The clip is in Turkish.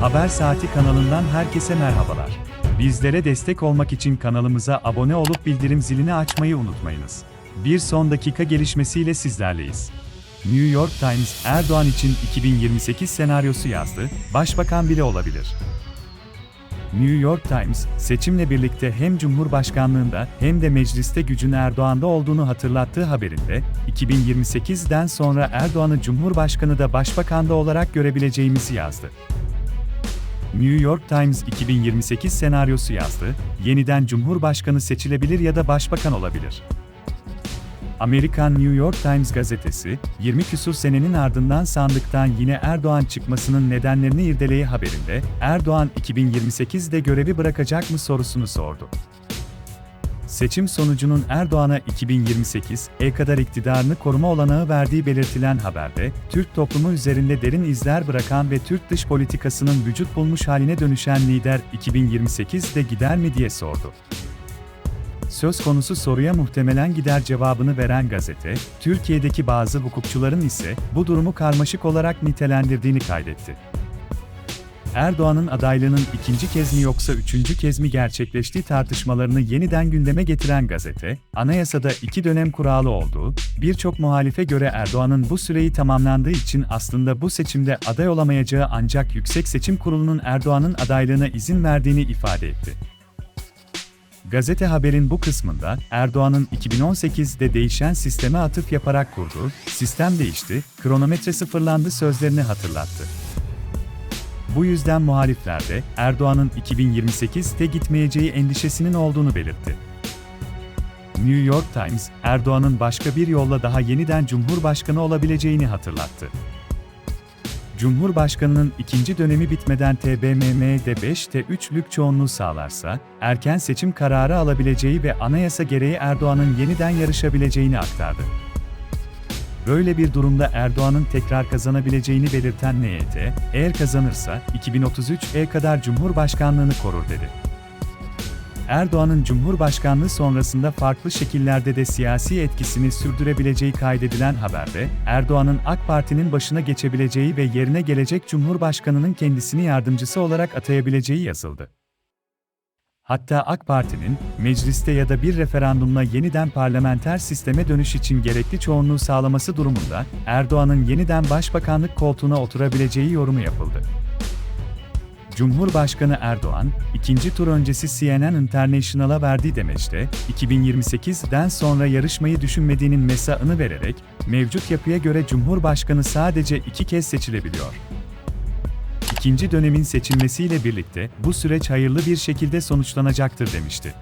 Haber Saati kanalından herkese merhabalar. Bizlere destek olmak için kanalımıza abone olup bildirim zilini açmayı unutmayınız. Bir son dakika gelişmesiyle sizlerleyiz. New York Times, Erdoğan için 2028 senaryosu yazdı, başbakan bile olabilir. New York Times, seçimle birlikte hem Cumhurbaşkanlığında hem de mecliste gücün Erdoğan'da olduğunu hatırlattığı haberinde, 2028'den sonra Erdoğan'ı Cumhurbaşkanı da Başbakan'da olarak görebileceğimizi yazdı. New York Times 2028 senaryosu yazdı, yeniden Cumhurbaşkanı seçilebilir ya da Başbakan olabilir. Amerikan New York Times gazetesi, 20 küsur senenin ardından sandıktan yine Erdoğan çıkmasının nedenlerini irdeleye haberinde, Erdoğan 2028'de görevi bırakacak mı sorusunu sordu. Seçim sonucunun Erdoğan'a 2028'e kadar iktidarını koruma olanağı verdiği belirtilen haberde, Türk toplumu üzerinde derin izler bırakan ve Türk dış politikasının vücut bulmuş haline dönüşen lider 2028'de gider mi diye sordu. Söz konusu soruya muhtemelen gider cevabını veren gazete, Türkiye'deki bazı hukukçuların ise bu durumu karmaşık olarak nitelendirdiğini kaydetti. Erdoğan'ın adaylığının ikinci kez mi yoksa üçüncü kez mi gerçekleştiği tartışmalarını yeniden gündeme getiren gazete, anayasada iki dönem kuralı olduğu, birçok muhalife göre Erdoğan'ın bu süreyi tamamlandığı için aslında bu seçimde aday olamayacağı ancak Yüksek Seçim Kurulu'nun Erdoğan'ın adaylığına izin verdiğini ifade etti. Gazete haberin bu kısmında Erdoğan'ın 2018'de değişen sisteme atıf yaparak kurduğu "Sistem değişti, kronometre sıfırlandı" sözlerini hatırlattı. Bu yüzden muhalifler de Erdoğan'ın 2028'te gitmeyeceği endişesinin olduğunu belirtti. New York Times, Erdoğan'ın başka bir yolla daha yeniden Cumhurbaşkanı olabileceğini hatırlattı. Cumhurbaşkanının ikinci dönemi bitmeden TBMM'de 5'te 3'lük çoğunluğu sağlarsa, erken seçim kararı alabileceği ve anayasa gereği Erdoğan'ın yeniden yarışabileceğini aktardı. Böyle bir durumda Erdoğan'ın tekrar kazanabileceğini belirten NYT, eğer kazanırsa 2033'e kadar Cumhurbaşkanlığını korur dedi. Erdoğan'ın Cumhurbaşkanlığı sonrasında farklı şekillerde de siyasi etkisini sürdürebileceği kaydedilen haberde, Erdoğan'ın AK Parti'nin başına geçebileceği ve yerine gelecek Cumhurbaşkanı'nın kendisini yardımcısı olarak atayabileceği yazıldı. Hatta AK Parti'nin, mecliste ya da bir referandumla yeniden parlamenter sisteme dönüş için gerekli çoğunluğu sağlaması durumunda, Erdoğan'ın yeniden başbakanlık koltuğuna oturabileceği yorumu yapıldı. Cumhurbaşkanı Erdoğan, ikinci tur öncesi CNN International'a verdiği demeçte, 2028'den sonra yarışmayı düşünmediğinin mesajını vererek, mevcut yapıya göre Cumhurbaşkanı sadece iki kez seçilebiliyor. İkinci dönemin seçilmesiyle birlikte bu süreç hayırlı bir şekilde sonuçlanacaktır demişti.